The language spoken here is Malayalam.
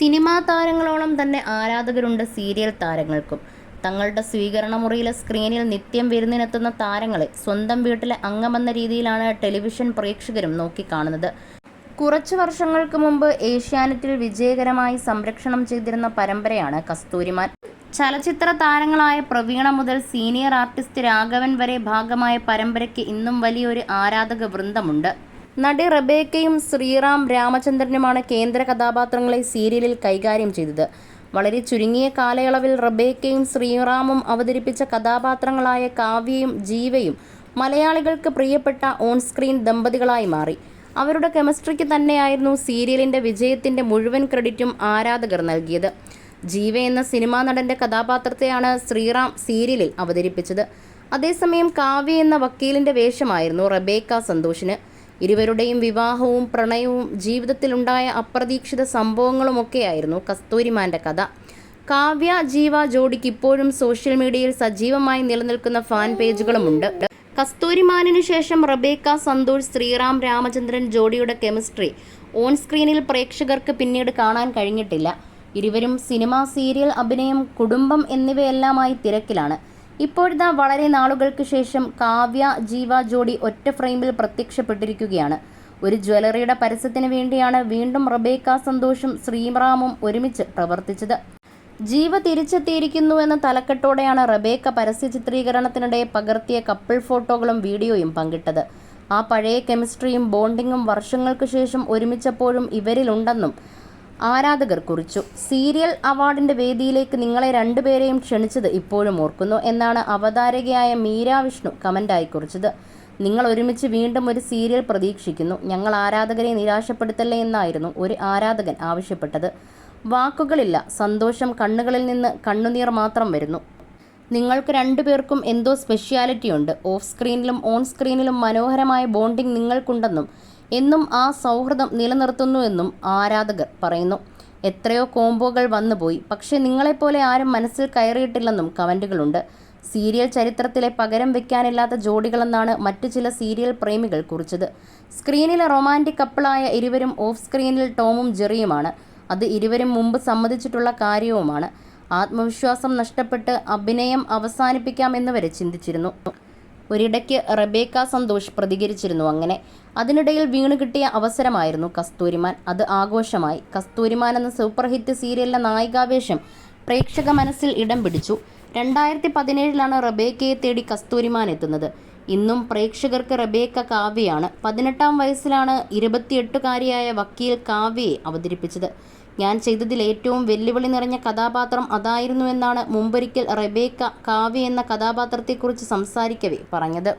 സിനിമാ താരങ്ങളോളം തന്നെ ആരാധകരുണ്ട് സീരിയൽ താരങ്ങൾക്കും. തങ്ങളുടെ സ്വീകരണ മുറിയിലെ സ്ക്രീനിൽ നിത്യം വിരുന്നിനെത്തുന്ന താരങ്ങളെ സ്വന്തം വീട്ടിലെ അംഗമെന്ന രീതിയിലാണ് ടെലിവിഷൻ പ്രേക്ഷകരും നോക്കിക്കാണുന്നത്. കുറച്ച് വർഷങ്ങൾക്ക് മുമ്പ് ഏഷ്യാനെറ്റിൽ വിജയകരമായി സംരക്ഷണം ചെയ്തിരുന്ന പരമ്പരയാണ് കസ്തൂരിമാൻ. ചലച്ചിത്ര താരങ്ങളായ പ്രവീണ മുതൽ സീനിയർ ആർട്ടിസ്റ്റ് രാഘവൻ വരെ ഭാഗമായ പരമ്പരയ്ക്ക് ഇന്നും വലിയൊരു ആരാധക വൃന്ദമുണ്ട് നടി റബേക്കയും ശ്രീറാം രാമചന്ദ്രനുമാണ് കേന്ദ്ര കഥാപാത്രങ്ങളെ സീരിയലിൽ കൈകാര്യം ചെയ്തത്. വളരെ ചുരുങ്ങിയ കാലയളവിൽ റബേക്കയും ശ്രീറാമും അവതരിപ്പിച്ച കഥാപാത്രങ്ങളായ കാവ്യയും ജീവയും മലയാളികൾക്ക് പ്രിയപ്പെട്ട ഓൺ സ്ക്രീൻ ദമ്പതികളായി മാറി. അവരുടെ കെമിസ്ട്രിക്ക് തന്നെയായിരുന്നു സീരിയലിന്റെ വിജയത്തിന്റെ മുഴുവൻ ക്രെഡിറ്റും ആരാധകർ നൽകിയത്. ജീവ എന്ന സിനിമാ നടന്റെ കഥാപാത്രത്തെയാണ് ശ്രീറാം സീരിയലിൽ അവതരിപ്പിച്ചത്. അതേസമയം കാവ്യ എന്ന വക്കീലിന്റെ വേഷമായിരുന്നു റബേക്ക സന്തോഷിന്. ഇരുവരുടെയും വിവാഹവും പ്രണയവും ജീവിതത്തിലുണ്ടായ അപ്രതീക്ഷിത സംഭവങ്ങളുമൊക്കെയായിരുന്നു കസ്തൂരിമാന്റെ കഥ. കാവ്യ ജീവ ജോഡിക്ക് ഇപ്പോഴും സോഷ്യൽ മീഡിയയിൽ സജീവമായി നിലനിൽക്കുന്ന ഫാൻ പേജുകളുമുണ്ട്. കസ്തൂരിമാനിനു ശേഷം റബേക്ക സന്തോഷ് ശ്രീറാം രാമചന്ദ്രൻ ജോഡിയുടെ കെമിസ്ട്രി ഓൺ സ്ക്രീനിൽ പ്രേക്ഷകർക്ക് പിന്നീട് കാണാൻ കഴിഞ്ഞിട്ടില്ല. ഇരുവരും സിനിമ സീരിയൽ അഭിനയം കുടുംബം എന്നിവയെല്ലാമായി തിരക്കിലാണ്. ഇപ്പോഴിതാ വളരെ നാളുകൾക്ക് ശേഷം കാവ്യ ജീവ ജോഡി ഒറ്റ ഫ്രെയിമിൽ പ്രത്യക്ഷപ്പെട്ടിരിക്കുകയാണ്. ഒരു ജ്വല്ലറിയുടെ പരസ്യത്തിന് വേണ്ടിയാണ് വീണ്ടും റബേക്ക സന്തോഷും ശ്രീറാമും ഒരുമിച്ച് പ്രവർത്തിച്ചത്. ജീവ തിരിച്ചെത്തിയിരിക്കുന്നു എന്ന തലക്കെട്ടോടെയാണ് റബേക്ക പരസ്യ ചിത്രീകരണത്തിനിടെ പകർത്തിയ കപ്പിൾ ഫോട്ടോകളും വീഡിയോയും പങ്കിട്ടത്. ആ പഴയ കെമിസ്ട്രിയും ബോണ്ടിങ്ങും വർഷങ്ങൾക്ക് ശേഷം ഒരുമിച്ചപ്പോഴും ഇവരിലുണ്ടെന്നും ആരാധകർ കുറിച്ചു സീരിയൽ അവാർഡിന്റെ വേദിയിലേക്ക് നിങ്ങളെ രണ്ടുപേരെയും ക്ഷണിച്ചത് ഇപ്പോഴും ഓർക്കുന്നു എന്നാണ് അവതാരകയായ മീര വിഷ്ണു കമന്റായി കുറിച്ചത്. നിങ്ങൾ ഒരുമിച്ച് വീണ്ടും ഒരു സീരിയൽ പ്രതീക്ഷിക്കുന്നു. ഞങ്ങൾ ആരാധകരെ നിരാശപ്പെടുത്തല്ലേ എന്നായിരുന്നു ഒരു ആരാധകൻ ആവശ്യപ്പെട്ടത്. വാക്കുകളില്ല സന്തോഷം കണ്ണുകളിൽ നിന്ന് കണ്ണുനീർ മാത്രം വരുന്നു. നിങ്ങൾക്ക് രണ്ടുപേർക്കും എന്തോ സ്പെഷ്യാലിറ്റി ഉണ്ട്. ഓഫ് സ്ക്രീനിലും ഓൺ സ്ക്രീനിലും മനോഹരമായ ബോണ്ടിംഗ് നിങ്ങൾക്കുണ്ടെന്നും എന്നും ആ സൗഹൃദം നിലനിർത്തുന്നുവെന്നും ആരാധകർ പറയുന്നു. എത്രയോ കോംബോകൾ വന്നുപോയി. പക്ഷേ നിങ്ങളെപ്പോലെ ആരും മനസ്സിൽ കയറിയിട്ടില്ലെന്നും കമന്റുകളുണ്ട് സീരിയൽ ചരിത്രത്തിലെ പകരം വെക്കാനില്ലാത്ത ജോഡികളെന്നാണ് മറ്റു ചില സീരിയൽ പ്രേമികൾ കുറിച്ചത്. സ്ക്രീനിലെ റൊമാന്റിക് കപ്പിളായ ഇരുവരും ഓഫ് സ്ക്രീനിൽ ടോമും ജെറിയുമാണ്. അത് ഇരുവരും മുമ്പ് സമ്മതിച്ചിട്ടുള്ള കാര്യവുമാണ്. ആത്മവിശ്വാസം നഷ്ടപ്പെട്ട് അഭിനയം അവസാനിപ്പിക്കാമെന്ന് വരെ ചിന്തിച്ചിരുന്നു. ഒരിടയ്ക്ക് റബേക്ക സന്തോഷ് പ്രതികരിച്ചിരുന്നു അങ്ങനെ. അതിനിടയിൽ വീണ് കിട്ടിയ അവസരമായിരുന്നു കസ്തൂരിമാൻ. അത് ആഘോഷമായി. കസ്തൂരിമാൻ എന്ന സൂപ്പർ ഹിറ്റ് സീരിയലിലെ നായികാവേശം പ്രേക്ഷക മനസ്സിൽ ഇടം പിടിച്ചു. രണ്ടായിരത്തി പതിനേഴിലാണ് റബേക്കയെ തേടി കസ്തൂരിമാൻ എത്തുന്നത്. ഇന്നും പ്രേക്ഷകർക്ക് റബേക്ക കാവ്യയാണ്. പതിനെട്ടാം വയസ്സിലാണ് ഇരുപത്തിയെട്ടുകാരിയായ വക്കീൽ കാവ്യയെ അവതരിപ്പിച്ചത്. ഞാൻ ചെയ്തതിൽ ഏറ്റവും വെല്ലുവിളി നിറഞ്ഞ കഥാപാത്രം അതായിരുന്നുവെന്നാണ് മുമ്പൊരിക്കൽ റെബേക്ക കാവ്യ എന്ന കഥാപാത്രത്തെക്കുറിച്ച് സംസാരിക്കവേ പറഞ്ഞത്.